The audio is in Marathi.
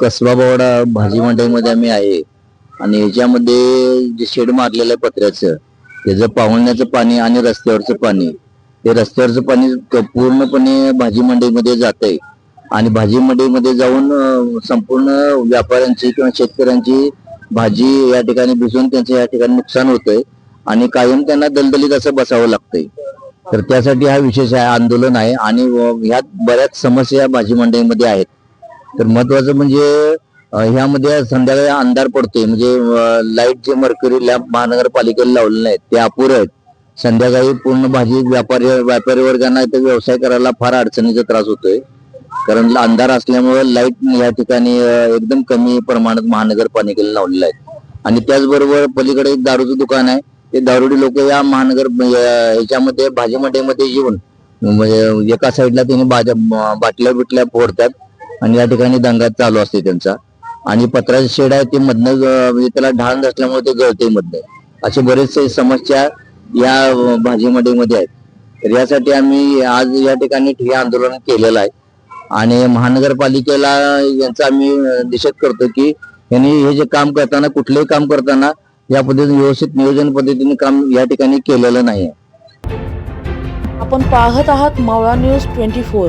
कसबा भाजी मंडईमध्ये आम्ही आहे. आणि याच्यामध्ये जे शेड मारलेलं आहे पत्र्याचं त्याचं पाहुण्याचं पाणी आणि रस्त्यावरचं पाणी. ते रस्त्यावरचं पाणी पूर्णपणे भाजी मंडईमध्ये जात आहे आणि भाजी मंडईमध्ये जाऊन संपूर्ण व्यापाऱ्यांची किंवा शेतकऱ्यांची भाजी या ठिकाणी भिजून त्यांचं या ठिकाणी नुकसान होतंय. आणि कायम त्यांना दलदलीत असं बसावं लागतंय. तर त्यासाठी हा विशेष आहे आंदोलन आहे. आणि ह्यात बऱ्याच समस्या भाजी मंडईमध्ये आहेत. तर महत्वाचं म्हणजे ह्यामध्ये संध्याकाळी अंधार पडतोय. म्हणजे लाइट जे मर्क्युरी लॅम्प महानगरपालिकेला लावलेले नाहीत ते अपुरे आहेत. संध्याकाळी पूर्ण भाजी व्यापारी व्यापारी वर्गांना इथे व्यवसाय करायला फार अडचणीचा त्रास होतोय. कारण अंधार असल्यामुळे लाइट या ठिकाणी एकदम कमी प्रमाणात महानगरपालिकेला लावलेलं आहे आणि त्याचबरोबर पलीकडे एक दारूचं दुकान आहे. ते दारुडी लोक या महानगर याच्यामध्ये ह्याच्यामध्ये भाजी मंडईमध्ये येऊन म्हणजे एका साईडला त्यांनी भाज्या बाटल्या बिटल्या फोडतात. आणि या ठिकाणी दंगा चालू असते त्यांचा. आणि पत्राचे शेड आहे ते मधनं म्हणजे त्याला ढाण नसल्यामुळे ते गळते मधनं. असे बरेचसे समस्या या भाजीमध्ये भाजी मंडईमध्ये आहेत. तर यासाठी आम्ही आज या ठिकाणी ठिय्या आंदोलन केलेलं आहे. आणि महानगरपालिकेला यांचा आम्ही अं, निषेध करतो की यांनी हे जे काम करताना कुठलंही काम करताना या पद्धतीने व्यवस्थित नियोजन पद्धतीने काम या ठिकाणी केलेलं नाही आपण पाहत आहात मावळा न्यूज ट्वेंटी फोर.